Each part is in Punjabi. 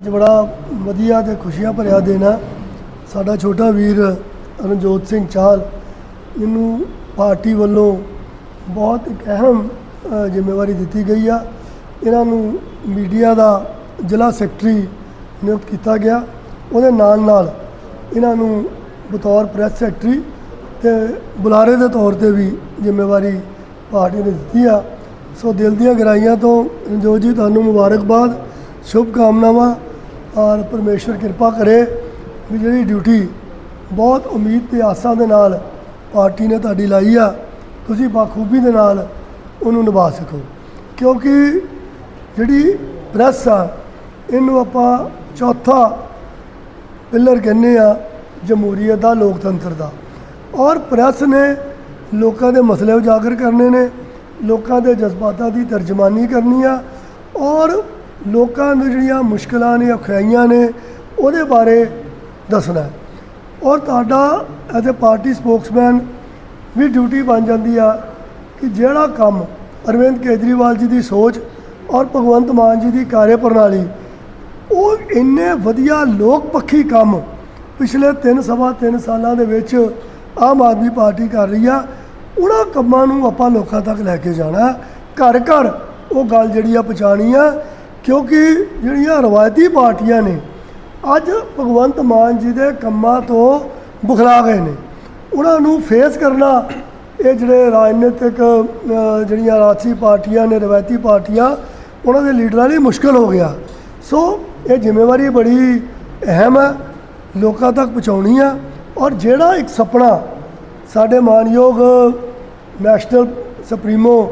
ਅੱਜ ਬੜਾ ਵਧੀਆ ਤੇ ਖੁਸ਼ੀਆਂ ਭਰਿਆ ਦਿਨ ਆ। ਸਾਡਾ ਛੋਟਾ ਵੀਰ ਰਣਜੋਤ ਸਿੰਘ ਚਾਲ, ਇਹਨੂੰ ਪਾਰਟੀ ਵੱਲੋਂ ਬਹੁਤ ਇੱਕ ਅਹਿਮ ਜ਼ਿੰਮੇਵਾਰੀ ਦਿੱਤੀ ਗਈ ਆ। ਇਹਨਾਂ ਨੂੰ ਮੀਡੀਆ ਦਾ ਜ਼ਿਲ੍ਹਾ ਸੈਕਟਰੀ ਨਿਯੁਕਤ ਕੀਤਾ ਗਿਆ। ਉਹਦੇ ਨਾਲ ਨਾਲ ਇਹਨਾਂ ਨੂੰ ਬਤੌਰ ਪ੍ਰੈਸ ਸੈਕਟਰੀ ਤੇ ਬੁਲਾਰੇ ਦੇ ਤੌਰ ਤੇ ਵੀ ਜ਼ਿੰਮੇਵਾਰੀ ਪਾਰਟੀ ਨੇ ਦਿੱਤੀ ਆ। ਸੋ ਦਿਲ ਦੀਆਂ ਗਹਿਰਾਈਆਂ ਤੋਂ ਰਣਜੋਤ ਜੀ, ਤੁਹਾਨੂੰ ਮੁਬਾਰਕਬਾਦ ਸ਼ੁਭ ਕਾਮਨਾਵਾਂ ਔਰ ਪਰਮੇਸ਼ਵਰ ਕਿਰਪਾ ਕਰੇ ਵੀ ਜਿਹੜੀ ਡਿਊਟੀ ਬਹੁਤ ਉਮੀਦ ਤੇ ਆਸਾਂ ਦੇ ਨਾਲ ਪਾਰਟੀ ਨੇ ਤੁਹਾਡੀ ਲਾਈ ਆ, ਤੁਸੀਂ ਬਾਖੂਬੀ ਦੇ ਨਾਲ ਉਹਨੂੰ ਨਿਭਾ ਸਕੋ। ਕਿਉਂਕਿ ਜਿਹੜੀ ਪ੍ਰੈਸ ਆ, ਇਹਨੂੰ ਆਪਾਂ ਚੌਥਾ ਪਿਲਰ ਕਹਿੰਦੇ ਆ, ਜਮਹੂਰੀਅਤ ਦਾ, ਲੋਕਤੰਤਰ ਦਾ। ਔਰ ਪ੍ਰੈਸ ਨੇ ਲੋਕਾਂ ਦੇ ਮਸਲੇ ਉਜਾਗਰ ਕਰਨੇ ਨੇ, ਲੋਕਾਂ ਦੇ ਜਜ਼ਬਾਤਾਂ ਦੀ ਤਰਜਮਾਨੀ ਕਰਨੀ ਆ, ਔਰ ਲੋਕਾਂ ਨੂੰ ਜਿਹੜੀਆਂ ਮੁਸ਼ਕਲਾਂ ਨੇ, ਔਖਿਆਈਆਂ ਨੇ, ਉਹਦੇ ਬਾਰੇ ਦੱਸਣਾ ਔਰ ਤੁਹਾਡਾ ਐਜ਼ ਅ ਪਾਰਟੀ ਸਪੋਕਸਮੈਨ ਵੀ ਡਿਊਟੀ ਬਣ ਜਾਂਦੀ ਆ ਕਿ ਜਿਹੜਾ ਕੰਮ ਅਰਵਿੰਦ ਕੇਜਰੀਵਾਲ ਜੀ ਦੀ ਸੋਚ ਔਰ ਭਗਵੰਤ ਮਾਨ ਜੀ ਦੀ ਕਾਰਜ ਪ੍ਰਣਾਲੀ ਉਹ ਇੰਨੇ ਵਧੀਆ ਲੋਕ ਪੱਖੀ ਕੰਮ ਪਿਛਲੇ 3 ਸਵਾ 3 ਸਾਲਾਂ ਦੇ ਵਿੱਚ ਆਮ ਆਦਮੀ ਪਾਰਟੀ ਕਰ ਰਹੀ ਆ, ਉਹਨਾਂ ਕੰਮਾਂ ਨੂੰ ਆਪਾਂ ਲੋਕਾਂ ਤੱਕ ਲੈ ਕੇ ਜਾਣਾ। ਘਰ ਘਰ ਉਹ ਗੱਲ ਜਿਹੜੀ ਆ ਪਹੁੰਚਾਉਣੀ ਆ ਕਿਉਂਕਿ ਜਿਹੜੀਆਂ ਰਵਾਇਤੀ ਪਾਰਟੀਆਂ ਨੇ, ਅੱਜ ਭਗਵੰਤ ਮਾਨ ਜੀ ਦੇ ਕੰਮਾਂ ਤੋਂ ਬੁਖਲਾ ਗਏ ਨੇ। ਉਹਨਾਂ ਨੂੰ ਫੇਸ ਕਰਨਾ, ਇਹ ਜਿਹੜੇ ਰਾਜਨੀਤਿਕ ਜਿਹੜੀਆਂ ਰਾਜਸੀ ਪਾਰਟੀਆਂ ਨੇ, ਰਵਾਇਤੀ ਪਾਰਟੀਆਂ, ਉਹਨਾਂ ਦੇ ਲੀਡਰਾਂ ਲਈ ਮੁਸ਼ਕਲ ਹੋ ਗਿਆ। ਸੋ ਇਹ ਜ਼ਿੰਮੇਵਾਰੀ ਬੜੀ ਅਹਿਮ ਹੈ, ਲੋਕਾਂ ਤੱਕ ਪਹੁੰਚਾਉਣੀ ਆ। ਔਰ ਜਿਹੜਾ ਇੱਕ ਸੁਪਨਾ ਸਾਡੇ ਮਾਨਯੋਗ ਨੈਸ਼ਨਲ ਸੁਪਰੀਮੋ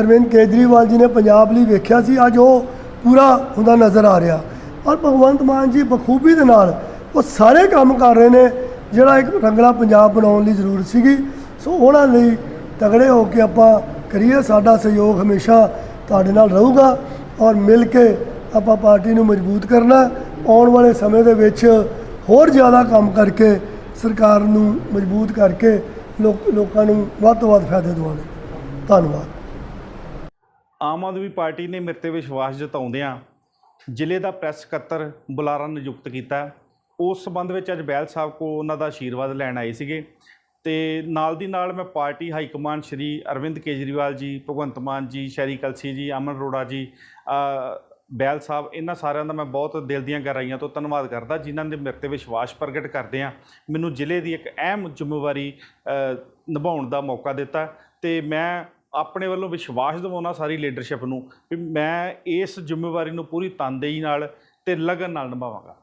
ਅਰਵਿੰਦ ਕੇਜਰੀਵਾਲ ਜੀ ਨੇ ਪੰਜਾਬ ਲਈ ਵੇਖਿਆ ਸੀ, ਅੱਜ ਉਹ ਪੂਰਾ ਹੁੰਦਾ ਨਜ਼ਰ ਆ ਰਿਹਾ। ਔਰ ਭਗਵੰਤ ਮਾਨ ਜੀ ਬਖੂਬੀ ਦੇ ਨਾਲ ਉਹ ਸਾਰੇ ਕੰਮ ਕਰ ਰਹੇ ਨੇ, ਜਿਹੜਾ ਇੱਕ ਰੰਗਲਾ ਪੰਜਾਬ ਬਣਾਉਣ ਲਈ ਜ਼ਰੂਰਤ ਸੀਗੀ। ਸੋ ਉਹਨਾਂ ਲਈ ਤਗੜੇ ਹੋ ਕੇ ਆਪਾਂ ਕਰੀਏ, ਸਾਡਾ ਸਹਿਯੋਗ ਹਮੇਸ਼ਾ ਤੁਹਾਡੇ ਨਾਲ ਰਹੂਗਾ ਔਰ ਮਿਲ ਕੇ ਆਪਾਂ ਪਾਰਟੀ ਨੂੰ ਮਜ਼ਬੂਤ ਕਰਨਾ। ਆਉਣ ਵਾਲੇ ਸਮੇਂ ਦੇ ਵਿੱਚ ਹੋਰ ਜ਼ਿਆਦਾ ਕੰਮ ਕਰਕੇ, ਸਰਕਾਰ ਨੂੰ ਮਜ਼ਬੂਤ ਕਰਕੇ ਲੋਕਾਂ ਨੂੰ ਵੱਧ ਤੋਂ ਵੱਧ ਫਾਇਦੇ ਦਿਵਾਉਣੇ। ਧੰਨਵਾਦ। ਆਮ ਆਦਮੀ ਪਾਰਟੀ ਨੇ ਮੇਰੇ ਤੇ ਵਿਸ਼ਵਾਸ ਜਤਾਉਂਦਿਆਂ ਜ਼ਿਲ੍ਹੇ ਦਾ ਪ੍ਰੈਸ ਸਕੱਤਰ ਬੁਲਾਰਾ ਨਿਯੁਕਤ ਕੀਤਾ। ਉਸ ਸਬੰਧ ਵਿੱਚ ਅੱਜ ਬੈਲ ਸਾਹਿਬ ਕੋਲ ਉਹਨਾਂ ਦਾ ਆਸ਼ੀਰਵਾਦ ਲੈਣ ਆਏ ਸੀਗੇ ਤੇ ਨਾਲ ਦੀ ਨਾਲ ਮੈਂ party high command Shri Arvind Kejriwal ji, Bhagwant Mann ਜੀ ਸ਼ੈਰੀ ਕਲਸੀ ਜੀ, ਅਮਨ ਅਰੋੜਾ ਜੀ ਬੈਲ ਸਾਹਿਬ, ਇਹਨਾਂ ਸਾਰਿਆਂ ਦਾ ਮੈਂ ਬਹੁਤ ਦਿਲ ਦੀਆਂ ਗਹਿਰਾਈਆਂ ਤੋਂ ਧੰਨਵਾਦ ਕਰਦਾ ਜਿਨ੍ਹਾਂ ਨੇ ਮੇਰੇ ਤੇ ਵਿਸ਼ਵਾਸ ਪ੍ਰਗਟ ਕਰਦੇ ਆ ਮੈਨੂੰ ਜ਼ਿਲ੍ਹੇ ਦੀ ਇੱਕ ਅਹਿਮ ਜ਼ਿੰਮੇਵਾਰੀ ਨਿਭਾਉਣ ਦਾ ਮੌਕਾ ਦਿੱਤਾ ਤੇ ਮੈਂ ਆਪਣੇ ਵੱਲੋਂ ਵਿਸ਼ਵਾਸ ਦਿਵਾਉਣਾ ਸਾਰੀ ਲੀਡਰਸ਼ਿਪ ਨੂੰ ਵੀ ਮੈਂ ਇਸ ਜ਼ਿੰਮੇਵਾਰੀ ਨੂੰ ਪੂਰੀ ਤਨਦੇਹੀ ਨਾਲ ਤੇ ਲਗਨ ਨਾਲ ਨਿਭਾਵਾਂਗਾ।